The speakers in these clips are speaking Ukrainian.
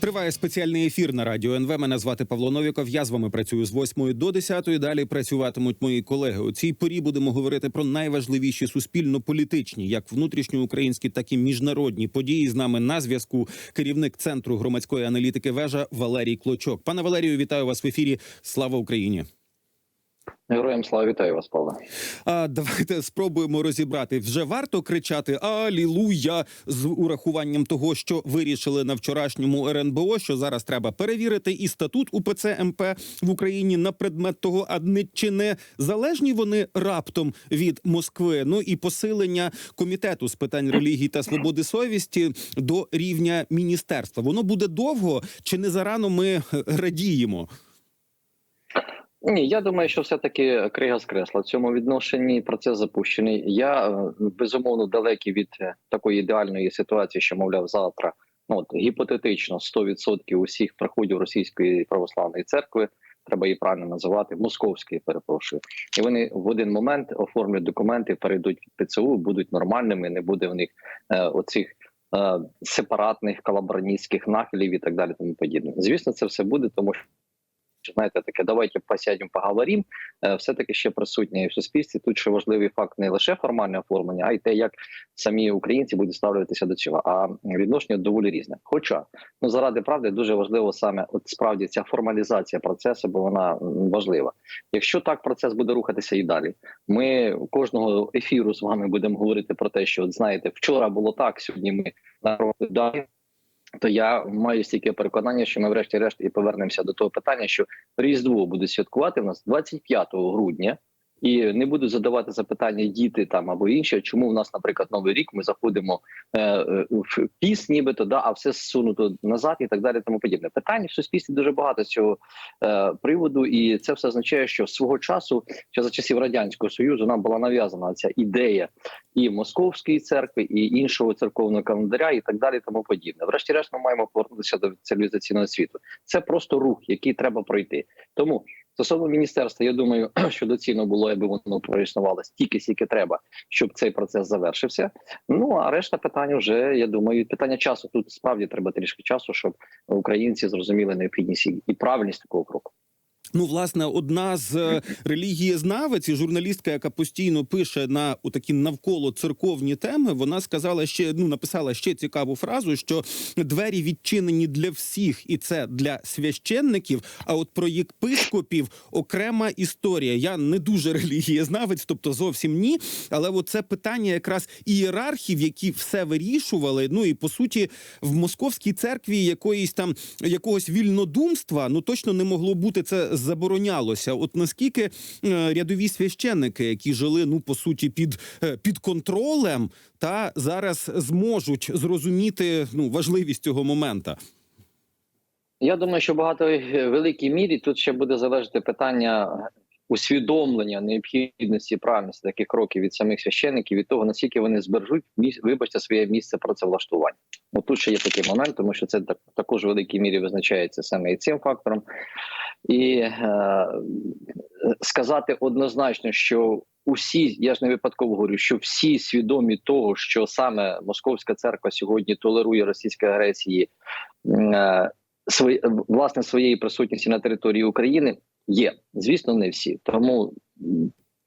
Триває спеціальний ефір на радіо НВ. Мене звати Павло Новіков. Я з вами працюю з 8 до 10. Далі працюватимуть мої колеги. У цій порі будемо говорити про найважливіші суспільно-політичні, як внутрішньоукраїнські, так і міжнародні події. З нами на зв'язку керівник центру громадської аналітики вежа Валерій Клочок. Пане Валерію, вітаю вас в ефірі. Слава Україні! Героям слава вітаю вас, Павло. А давайте спробуємо розібрати. Вже варто кричати Алілуя з урахуванням того, що вирішили на вчорашньому РНБО, що зараз треба перевірити і статут УПЦ МП в Україні на предмет того, а не чи не залежні вони раптом від Москви. Ну і посилення комітету з питань релігії та свободи совісті до рівня міністерства. Воно буде довго чи не зарано ми радіємо? Ні, я думаю, що все-таки крига з кресла в цьому відношенні процес запущений. Я е, безумовно далекий від е, такої ідеальної ситуації, що мовляв завтра. Ну от гіпотетично 100% усіх приходів російської православної церкви. Треба її правильно називати московської. Перепрошую, і вони в один момент оформлять документи, перейдуть від ПЦУ, будуть нормальними. Не буде в них е, оцих е, сепаратних калабраністських нахилів і так далі. Тому подібне. Звісно, це все буде, тому що. Знаєте, таке, давайте посядемо, поговоримо. Все таки ще присутнє в суспільстві. Тут ще важливий факт не лише формальне оформлення, а й те, як самі українці будуть ставлятися до цього. А відношення доволі різне. Хоча ну заради правди дуже важливо саме от справді ця формалізація процесу, бо вона важлива. Якщо так процес буде рухатися і далі, ми кожного ефіру з вами будемо говорити про те, що от знаєте, вчора було так, сьогодні ми на далі. То я маю стільки переконання, що ми, врешті-решт, і повернемося до того питання, що Різдво буде святкувати в нас 25 грудня, і не буду задавати запитання діти там або інші. Чому в нас, наприклад, новий рік ми заходимо е, е, в піс, нібито да, а все зсунуто назад, і так далі. Тому подібне. Питань в суспільстві дуже багато з цього е, приводу, і це все означає, що свого часу, ще за часів радянського союзу, нам була нав'язана ця ідея і московської церкви, і іншого церковного календаря, і так далі. Тому подібне. Врешті-решт, ми маємо повернутися до цивілізаційного світу. Це просто рух, який треба пройти. Тому стосовно міністерства, я думаю, що доцільно було, аби воно проіснувало стільки, скільки треба, щоб цей процес завершився. Ну а решта питань вже я думаю, питання часу тут справді треба трішки часу, щоб українці зрозуміли необхідність і правильність такого кроку. Ну, власне, одна з е, релігієзнавиць журналістка, яка постійно пише на такі навколо церковні теми, вона сказала ще ну написала ще цікаву фразу, що двері відчинені для всіх, і це для священників. А от про єпископів окрема історія. Я не дуже релігієзнавець, тобто зовсім ні. Але це питання якраз ієрархів, які все вирішували. Ну і по суті, в московській церкві якоїсь там якогось вільнодумства ну точно не могло бути це заборонялося. От наскільки е, рядові священники, які жили ну по суті під е, під контролем, та зараз зможуть зрозуміти ну важливість цього момента. Я думаю, що багато в великій мірі тут ще буде залежати питання усвідомлення необхідності правильності таких кроків від самих священників, від того наскільки вони збережуть вибачте своє місце працевлаштування. От тут ще є такий момент, тому що це також в великій мірі визначається саме і цим фактором, і е, сказати однозначно, що усі, я ж не випадково говорю, що всі свідомі того, що саме московська церква сьогодні толерує російські агресії. Е, свої власне своєї присутності на території України є. Звісно, не всі. Тому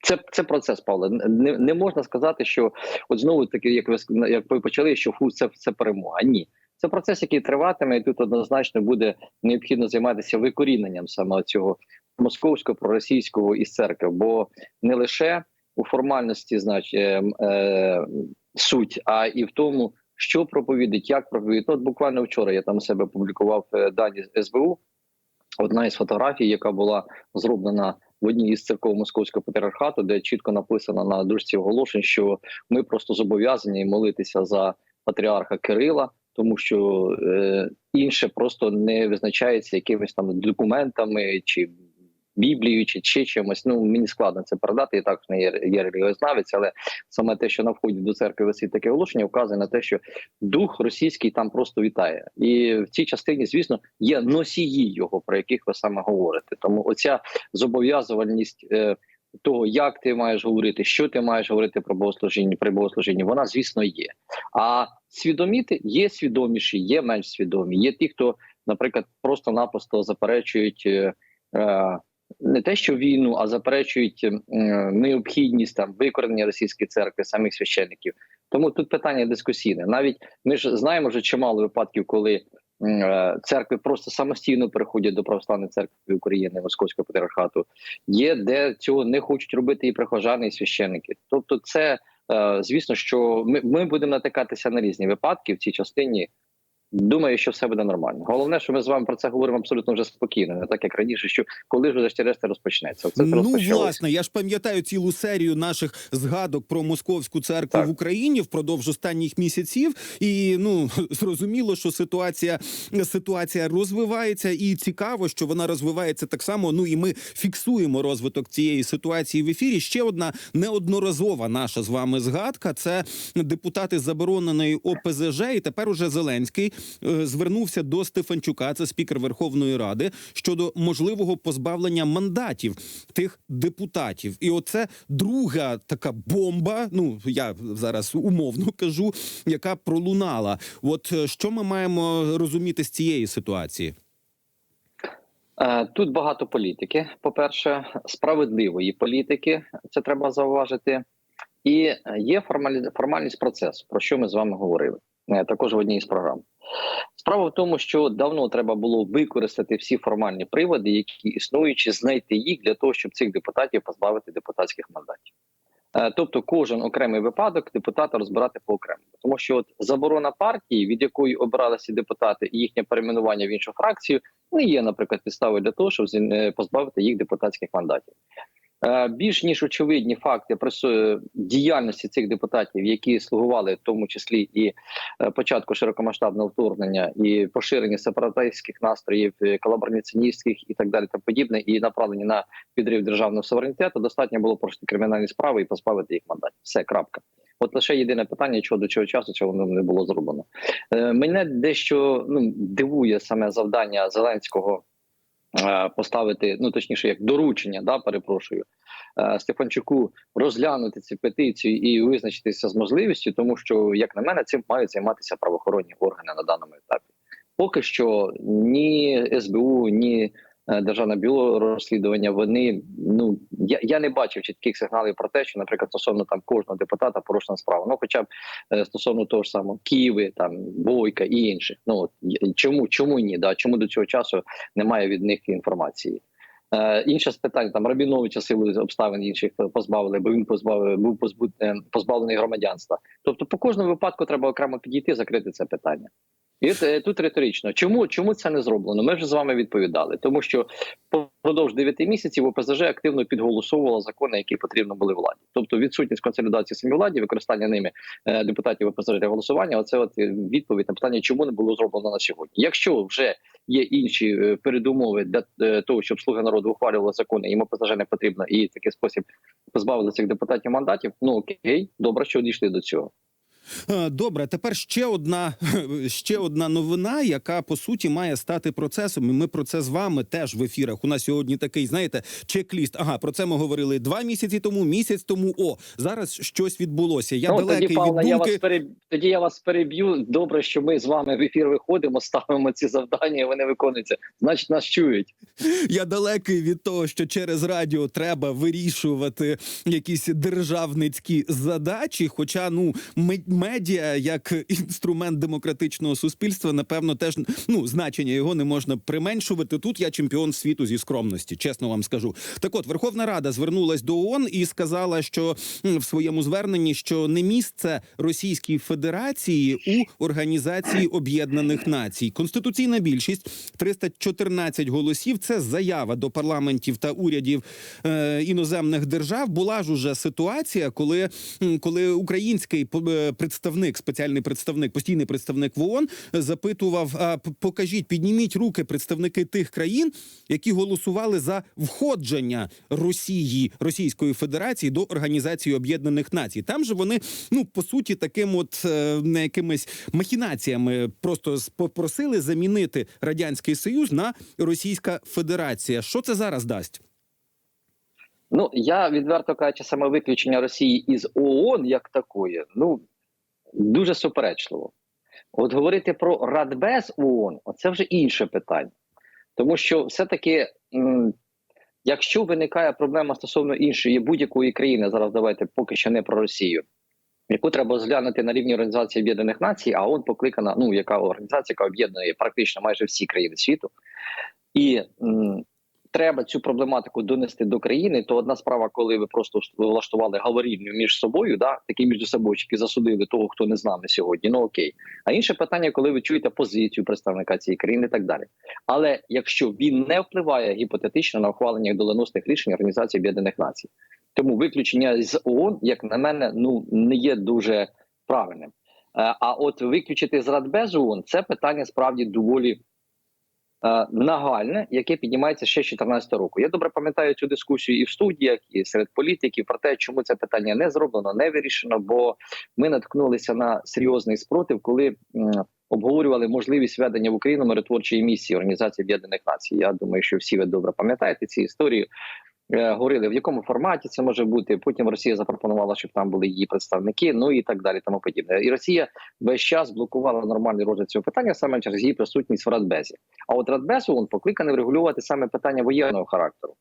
це це процес, Павло. Не не можна сказати, що от знову таки, як ви як ви почали, що фу, це це перемога. Ні, це процес, який триватиме, і тут однозначно буде необхідно займатися викоріненням саме цього московського проросійського із церкви, бо не лише у формальності, значить, е, е, суть, а і в тому, що проповідить, як проповідить. От буквально вчора я там себе публікував е, дані СБУ. Одна із фотографій, яка була зроблена в одній із церков московського патріархату, де чітко написано на дужці оголошень, що ми просто зобов'язані молитися за патріарха Кирила, тому що е, інше просто не визначається якимись там документами чи Біблією чи чи чимось. Ну мені складно це передати. І так не є, є релігіознавець, але саме те, що на вході до церкви висить таке оголошення, вказує на те, що дух російський там просто вітає, і в цій частині, звісно, є носії його, про яких ви саме говорите. Тому оця зобов'язувальність. Е, того, як ти маєш говорити, що ти маєш говорити про богослужіння при богослужінні, вона звісно є. А свідоміти є свідоміші, є менш свідомі. Є ті, хто, наприклад, просто-напросто заперечують. е, е, Не те, що війну, а заперечують е, необхідність там викорення російської церкви, самих священників. Тому тут питання дискусійне. Навіть ми ж знаємо вже чимало випадків, коли церкви просто самостійно переходять до православної церкви України, Московського патріархату. Є де цього не хочуть робити і прихожани, і священники. Тобто, це е, звісно, що ми, ми будемо натикатися на різні випадки в цій частині. Думаю, що все буде нормально. Головне, що ми з вами про це говоримо абсолютно вже спокійно, не так як раніше. Що коли ж врешті-решт розпочнеться? Це ну власне, я ж пам'ятаю цілу серію наших згадок про московську церкву Так. в Україні впродовж останніх місяців. І ну зрозуміло, що ситуація ситуація розвивається, і цікаво, що вона розвивається так само. Ну і ми фіксуємо розвиток цієї ситуації в ефірі. Ще одна неодноразова наша з вами згадка. Це депутати забороненої ОПЗЖ, і тепер уже Зеленський звернувся до Стефанчука, це спікер Верховної Ради, щодо можливого позбавлення мандатів тих депутатів. І оце друга така бомба. Ну я зараз умовно кажу, яка пролунала. От е, що ми маємо розуміти з цієї ситуації? Е, Тут багато політики. По-перше, справедливої політики, це треба зауважити. І е, є формальність процесу, про що ми з вами говорили е, також в одній з програм. Справа в тому, що давно треба було використати всі формальні приводи, які існуючі, знайти їх для того, щоб цих депутатів позбавити депутатських мандатів. Е, Тобто, кожен окремий випадок депутата розбирати по окремо, тому що от заборона партії, від якої обиралися депутати, і їхнє перейменування в іншу фракцію, не є, наприклад, підставою для того, щоб е, позбавити їх депутатських мандатів. Е, Більш ніж очевидні факти прису- діяльності цих депутатів, які слугували в тому числі і е, початку широкомасштабного вторгнення, і поширення сепаратистських настроїв, е, колабораціоністських і так далі, та подібне, і направлені на підрив державного суверенітету, достатньо було порушити кримінальні справи і позбавити їх мандатів. Все крапка. От лише єдине питання, чого до цього часу цього не було зроблено. Мене дещо ну дивує саме завдання Зеленського поставити, ну точніше, як доручення, да, перепрошую, е, Стефанчуку розглянути цю петицію і визначитися з можливістю, тому що, як на мене, цим мають займатися правоохоронні органи на даному етапі. Поки що ні СБУ, ні е, Державне бюро розслідування. Вони ну я, я не бачив чітких сигналів про те, що, наприклад, стосовно там кожного депутата порушена справа. Ну, хоча б е, стосовно того ж самого Києви, там Бойка і інших. Ну от чому чому ні? Да чому до цього часу немає від них інформації? Е, інше з питань там Рабіновича силою обставин інших позбавили, бо він позбавив був позбавлений громадянства. Тобто, по кожному випадку треба окремо підійти, закрити це питання. І е, тут риторично, чому чому це не зроблено? Ми вже з вами відповідали, тому що впродовж 9 місяців ОПЗЖ активно підголосовувала закони, які потрібно були владі. Тобто відсутність консолідації самій владі, використання ними е, депутатів ОПЗЖ для голосування. Оце от відповідь на питання, чому не було зроблено на сьогодні. Якщо вже є інші е, передумови для е, того, щоб слуга народу ухвалювали закони, їм ОПЗЖ не потрібно, і в такий спосіб позбавили цих депутатів мандатів. Ну окей, добре, що дійшли до цього. Е, Добре, тепер ще одна ще одна новина, яка по суті має стати процесом. І ми про це з вами теж в ефірах. У нас сьогодні такий, знаєте, чек-ліст. Ага, про це ми говорили два місяці тому, місяць тому. О, зараз щось відбулося. Я ну, далекий тоді, Павло, від я вас переб... тоді я вас переб'ю. Добре, що ми з вами в ефір виходимо, ставимо ці завдання, і вони виконуються. Значить, нас чують. Я далекий від того, що через радіо треба вирішувати якісь державницькі задачі. Хоча ну ме- медіа як інструмент демократичного суспільства, напевно, теж ну значення його не можна применшувати. Тут я чемпіон світу зі скромності, чесно вам скажу. Так, от Верховна Рада звернулась до ООН і сказала, що в своєму зверненні, що не місце Російській Федерації у Організації Об'єднаних Націй. Конституційна більшість 314 голосів. Це заява до парламентів та урядів е, іноземних держав. Була ж уже ситуація, коли, коли український е, представник, спеціальний представник, постійний представник в ООН запитував: покажіть, підніміть руки представники тих країн, які голосували за входження Росії Російської Федерації до Організації Об'єднаних Націй. Там же вони, ну по суті, таким от е, не якимись махінаціями просто попросили замінити радянський союз на Російська Федерація. Що це зараз дасть? Ну я відверто кажучи, саме виключення Росії із ООН як такої, ну дуже суперечливо. От говорити про Радбез ООН, це вже інше питання, тому що все-таки, якщо виникає проблема стосовно іншої будь-якої країни, зараз давайте поки що не про Росію, яку треба розглянути на рівні Організації Об'єднаних Націй, а ООН покликана, ну яка організація, яка об'єднує практично майже всі країни світу, і треба цю проблематику донести до країни, то одна справа, коли ви просто влаштували говорільню між собою, да такі між собойчики засудили того, хто не з нами сьогодні. Ну окей. А інше питання, коли ви чуєте позицію представника цієї країни, і так далі. Але якщо він не впливає гіпотетично на ухвалення доленосних рішень Організації Об'єднаних Націй, тому виключення з ООН, як на мене, ну не є дуже правильним. Е, А от виключити з Радбезу ООН – це питання справді доволі нагальне, яке піднімається ще з 2014 року. Я добре пам'ятаю цю дискусію і в студіях, і серед політиків про те, чому це питання не зроблено, не вирішено. Бо ми наткнулися на серйозний спротив, коли обговорювали можливість ведення в Україну миротворчої місії Організації Об'єднаних Націй. Я думаю, що всі ви добре пам'ятаєте ці історії. Е, Говорили, в якому форматі це може бути. Потім Росія запропонувала, щоб там були її представники, ну і так далі. Тому подібне. І Росія весь час блокувала нормальний розгляд цього питання саме через її присутність в Радбезі. А от Радбез ООН покликаний врегулювати саме питання воєнного характеру.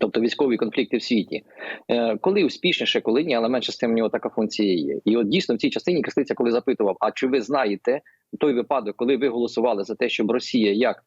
Тобто військові конфлікти в світі, Е, коли успішніше, коли ні, але менше з тим в нього така функція є. І от дійсно в цій частині Кислиця, коли запитував: а чи ви знаєте той випадок, коли ви голосували за те, щоб Росія як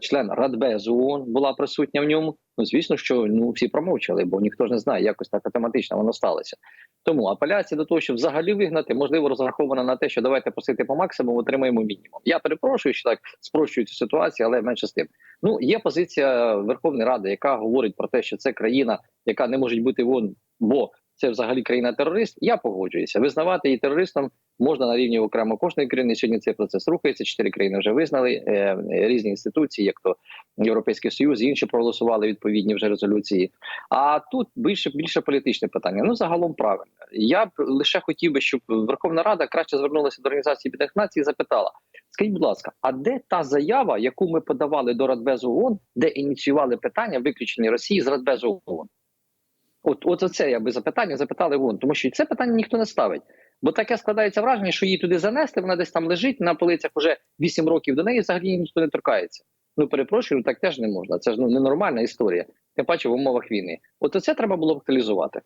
член Радбезу була присутня в ньому? Ну звісно, що ну всі промовчали, бо ніхто ж не знає, якось так автоматично воно сталося. Тому апеляція до того, щоб взагалі вигнати, можливо, розрахована на те, що давайте просити по максимуму, отримаємо мінімум. Я перепрошую, що так спрощую цю ситуацію, але менше з тим. Ну є позиція Верховної Ради, яка говорить про те, що це країна, яка не може бути в ООН, бо це взагалі країна-терорист. Я погоджуюся. Визнавати її терористом можна на рівні окремо кожної країни. Сьогодні цей процес рухається. Чотири країни вже визнали е, різні інституції, як то Європейський Союз, інші проголосували відповідні вже резолюції. А тут більше більше політичне питання. Ну загалом правильно. Я б лише хотів би, щоб Верховна Рада краще звернулася до організації Об'єднаних Націй і запитала: скажіть, будь ласка, а де та заява, яку ми подавали до Радбезу ООН, де ініціювали питання виключення Росії з Радбезу ООН? От, от оце я би запитання запитали вон, тому що це питання ніхто не ставить. Бо таке складається враження, що її туди занесли, вона десь там лежить на полицях уже 8 років до неї взагалі ніхто не торкається. Ну перепрошую, так теж не можна. Це ж ну ненормальна історія. Тим паче в умовах війни. От оце треба було б актуалізувати.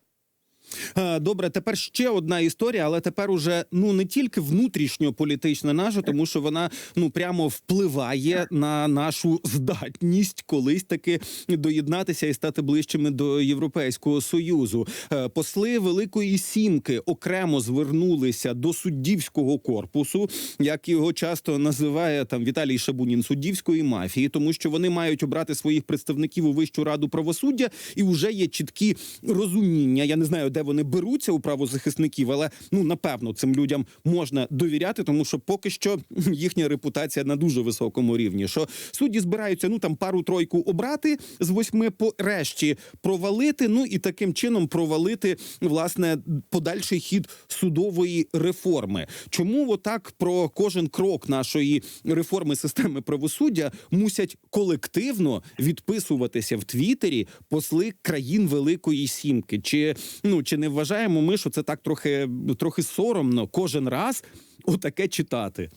Е, Добре, тепер ще одна історія, але тепер уже ну не тільки внутрішньополітична наша, тому що вона ну прямо впливає на нашу здатність колись таки доєднатися і стати ближчими до Європейського союзу. Е, Посли Великої Сімки окремо звернулися до суддівського корпусу, як його часто називає там Віталій Шабунін, суддівської мафії, тому що вони мають обрати своїх представників у Вищу раду правосуддя, і вже є чіткі розуміння. Я не знаю, де вони беруться у правозахисників, але ну напевно цим людям можна довіряти, тому що поки що їхня репутація на дуже високому рівні. Що судді збираються ну там пару тройку обрати з восьми по решті провалити. Ну і таким чином провалити власне подальший хід судової реформи. Чому отак про кожен крок нашої реформи системи правосуддя мусять колективно відписуватися в Твіттері посли країн Великої Сімки? Чи ну чи не вважаємо ми, що це так трохи трохи соромно кожен раз отаке читати?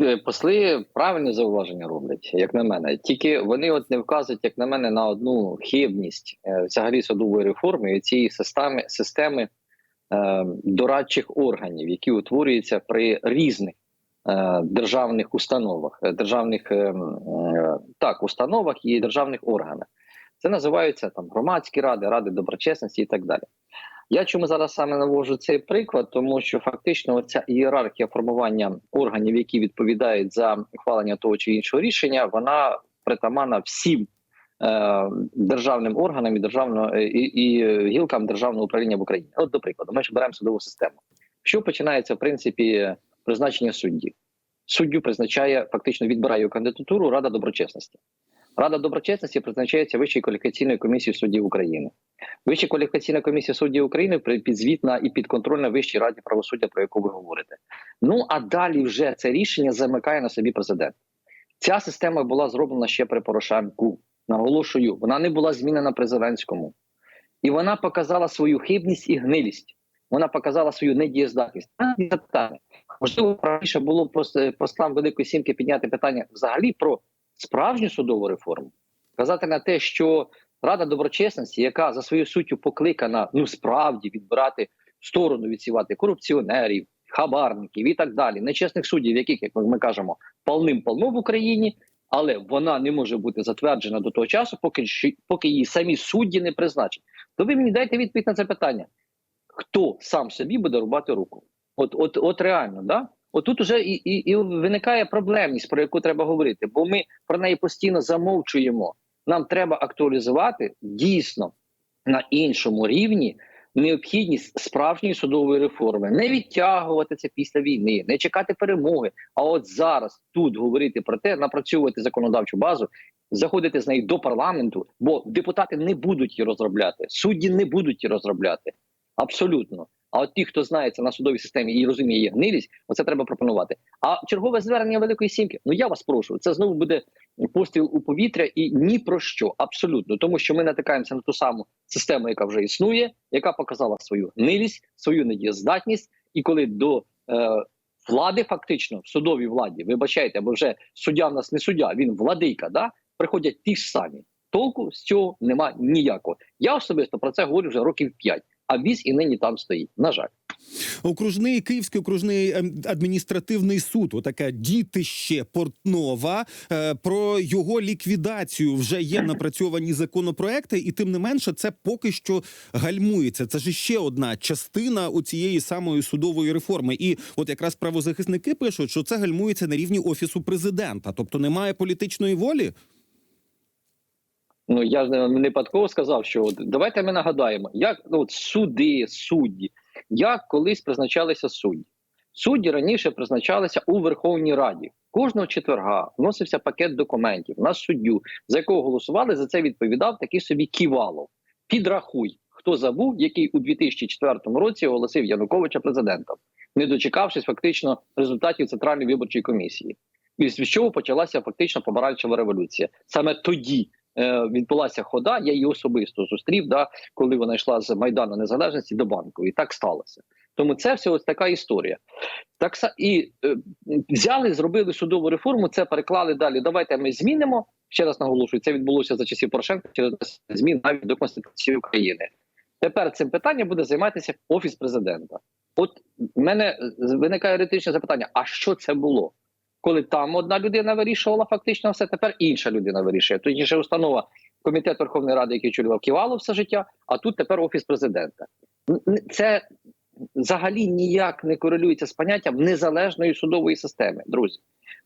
Е, Посли правильні зауваження роблять, як на мене. Тільки вони от не вказують, як на мене, на одну хибність е, взагалі судової реформи і цієї системи системи е, дорадчих органів, які утворюються при різних е, державних установах, е, державних е, е, так установах і державних органах. Це називаються там громадські ради, ради доброчесності і так далі. Я чому зараз саме навожу цей приклад, тому що фактично ця ієрархія формування органів, які відповідають за ухвалення того чи іншого рішення, вона притаманна всім е, державним органам і державно і, і гілкам державного управління в Україні. От до прикладу, ми ж беремо судову систему. Що починається в принципі призначення суддів? Суддю призначає фактично відбирає кандидатуру Рада доброчесності. Рада доброчесності призначається Вищою кваліфікаційною комісією суддів України. Вища кваліфікаційна комісія суддів України підзвітна і підконтрольна Вищій раді правосуддя, про яку ви говорите. Ну а далі вже це рішення замикає на собі президент. Ця система була зроблена ще при Порошенку. Наголошую, вона не була змінена при Зеленському. І вона показала свою хибність і гнилість. Вона показала свою недієздатність. Можливо, раніше було просто послам Великої Сімки підняти питання взагалі про справжню судову реформу. Казати на те, що Рада доброчесності, яка за своєю суттю покликана ну справді відбирати сторону відсівати корупціонерів, хабарників і так далі, нечесних суддів, яких, як ми кажемо, полним-полно в Україні, але вона не може бути затверджена до того часу, поки поки її самі судді не призначать. То ви мені дайте відповідь на це питання: хто сам собі буде рубати руку? От, от, от реально, да? От тут уже і, і, і виникає проблемність, про яку треба говорити, бо ми про неї постійно замовчуємо. Нам треба актуалізувати дійсно на іншому рівні необхідність справжньої судової реформи, не відтягувати це після війни, не чекати перемоги. А от зараз тут говорити про те, напрацьовувати законодавчу базу, заходити з нею до парламенту, бо депутати не будуть її розробляти, судді не будуть її розробляти. Абсолютно. А от ті, хто знається на судовій системі і розуміє її гнилість, оце треба пропонувати. А чергове звернення Великої Сімки. Ну я вас прошу, це знову буде постріл у повітря і ні про що абсолютно, тому що ми натикаємося на ту саму систему, яка вже існує, яка показала свою гнилість, свою недієздатність, і коли до е, влади, фактично в судовій владі, вибачайте, бо вже суддя в нас не суддя, він владийка. Да приходять ті ж самі. Толку з цього нема ніякого. Я особисто про це говорю вже років п'ять. А віз і нині там стоїть. На жаль. Окружний Київський окружний ем, адміністративний суд, отаке дітище Портнова. Е, Про його ліквідацію вже є напрацьовані законопроекти, і тим не менше, це поки що гальмується. Це ж ще одна частина у цієї самої судової реформи. І от якраз правозахисники пишуть, що це гальмується на рівні офісу президента, тобто немає політичної волі. Ну я ж не випадково сказав, що от, давайте ми нагадаємо, як ну, от суди, судді, як колись призначалися судді. Судді раніше призначалися у Верховній Раді. Кожного четверга вносився пакет документів на суддю, за якого голосували. За це відповідав такий собі Ківалов. Підрахуй, хто забув, який у 2004 році оголосив Януковича президентом, не дочекавшись фактично результатів центральної виборчої комісії. І з чого почалася фактично помаранчева революція. Саме тоді відбулася хода. Я її особисто зустрів, да, коли вона йшла з майдану незалежності до банку, і так сталося. Тому це все ось така історія. Так і е, взяли, зробили судову реформу. Це переклали далі. Давайте ми змінимо. Ще раз наголошую, це відбулося за часів Порошенка через змін навіть до конституції України. Тепер цим питанням буде займатися офіс президента. От в мене е, виникає риторичне запитання: а що це було? Коли там одна людина вирішувала фактично все, тепер інша людина вирішує. Тоді установа комітет Верховної Ради, який очолював Ківалов все життя, а тут тепер офіс президента. Це взагалі ніяк не корелюється з поняттям незалежної судової системи, друзі.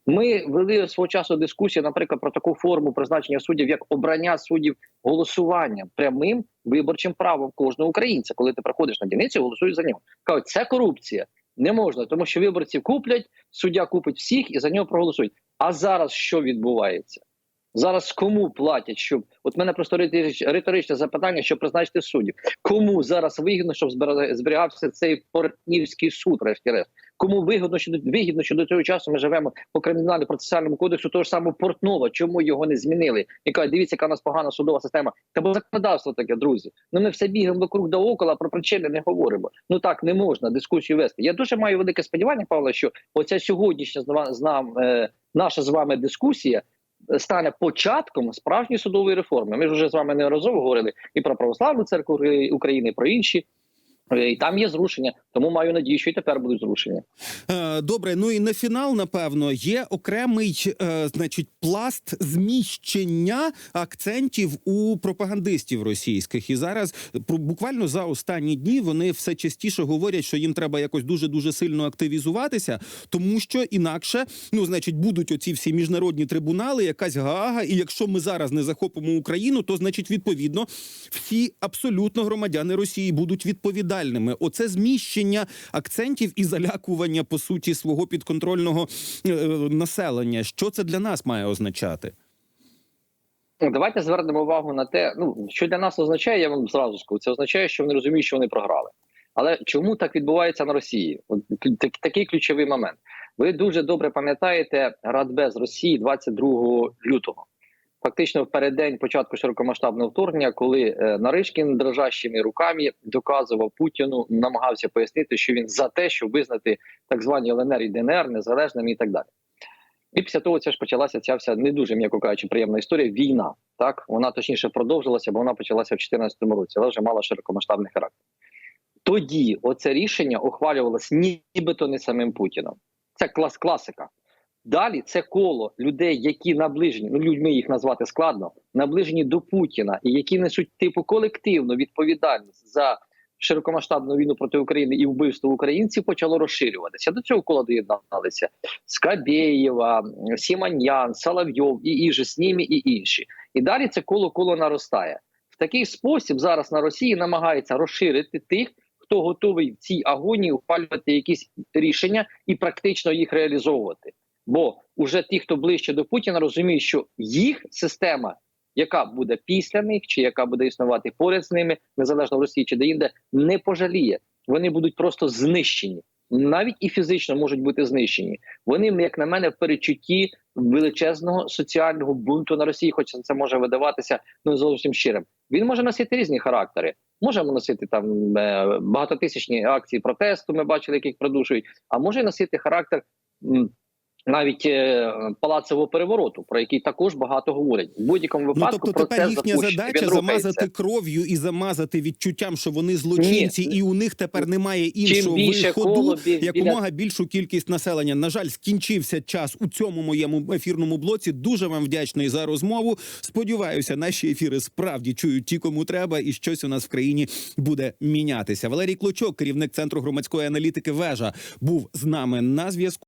Ми вели свого часу дискусію, наприклад, про таку форму призначення суддів, як обрання суддів голосуванням, прямим виборчим правом кожного українця. Коли ти приходиш на дільницю, голосуєш за нього. Кажуть, це корупція. Не можна, тому що виборці куплять, суддя купить всіх і за нього проголосують. А зараз що відбувається? Зараз кому платять, щоб от мене просто риторич- риторичне запитання, щоб призначити суддів. Кому зараз вигідно, щоб зберігався цей портнівський суд, врешті-решт? Кому вигідно, що вигідно, що до цього часу ми живемо по кримінально-процесуальному кодексу того ж самого Портнова? Чому його не змінили? Кажуть, дивіться, яка у нас погана судова система. Та бо законодавство таке, друзі. Ну ми все бігаємо вокруг да около, а про причини не говоримо. Ну так не можна дискусію вести. Я дуже маю велике сподівання, Павло, що оця сьогоднішня з ва- з нам е, наша з вами дискусія стане початком справжньої судової реформи. Ми ж вже з вами неодноразово говорили і про православну церкву України, і про інші. Е, І там є зрушення, тому маю надію, що і тепер будуть зрушення. Е, Добре, ну і на фінал, напевно, є окремий, е, значить, пласт зміщення акцентів у пропагандистів російських. І зараз буквально за останні дні вони все частіше говорять, що їм треба якось дуже дуже сильно активізуватися, тому що інакше, ну значить, будуть оці всі міжнародні трибунали, якась Гаага, і якщо ми зараз не захопимо Україну, то значить відповідно всі абсолютно громадяни Росії будуть відповідальними. Оце зміщення акцентів і залякування по суті свого підконтрольного е, населення. Що це для нас має означати? Ну, Давайте звернемо увагу на те, ну що для нас означає, я вам зразу скажу. Це означає, що вони розуміють, що вони програли. Але чому так відбувається на Росії? От такий ключовий момент. Ви дуже добре пам'ятаєте Радбез Росії 22 лютого. Фактично в переддень початку широкомасштабного вторгнення, коли е, Наришкін дрожащими руками доказував Путіну, намагався пояснити, що він за те, щоб визнати так звані ЛНР і ДНР незалежними і так далі. І після того це ж почалася ця вся не дуже, м'яко кажучи, приємна історія. Війна. Так вона точніше продовжилася, бо вона почалася в 2014 році, але вже мала широкомасштабний характер. Тоді оце рішення ухвалювалося нібито не самим Путіном. Це клас класика. Далі це коло людей, які наближені, ну людьми їх назвати складно, наближені до Путіна і які несуть типу колективну відповідальність за широкомасштабну війну проти України і вбивство українців, почало розширюватися. До цього кола доєдналися Скабєєва, Сіманьян, Соловйов і іже з ними, і інші. І далі це коло коло наростає. В такий спосіб зараз на Росії намагається розширити тих, хто готовий в цій агонії ухвалювати якісь рішення і практично їх реалізовувати. Бо уже ті, хто ближче до Путіна, розуміють, що їх система, яка буде після них, чи яка буде існувати поряд з ними, незалежно в Росії чи де-інде, не пожаліє. Вони будуть просто знищені, навіть і фізично можуть бути знищені. Вони, як на мене, в перечутті величезного соціального бунту на Росії, хоча це може видаватися ну зовсім щирим. Він може носити різні характери. Можемо носити там е, багатотисячні акції протесту. Ми бачили, яких придушують, а може носити характер. Навіть е, палацового перевороту, про який також багато говорять в будь-якому Ну випадку. тобто тепер процес їхня задача замазати кров'ю і замазати відчуттям, що вони злочинці, Ні. і у них тепер немає іншого виходу. бі- біля Якомога більшу кількість населення. На жаль, скінчився час у цьому моєму ефірному блоці. Дуже вам вдячний за розмову. Сподіваюся, наші ефіри справді чують ті, кому треба, і щось у нас в країні буде мінятися. Валерій Клочок, керівник центру громадської аналітики, вежа, був з нами на зв'язку.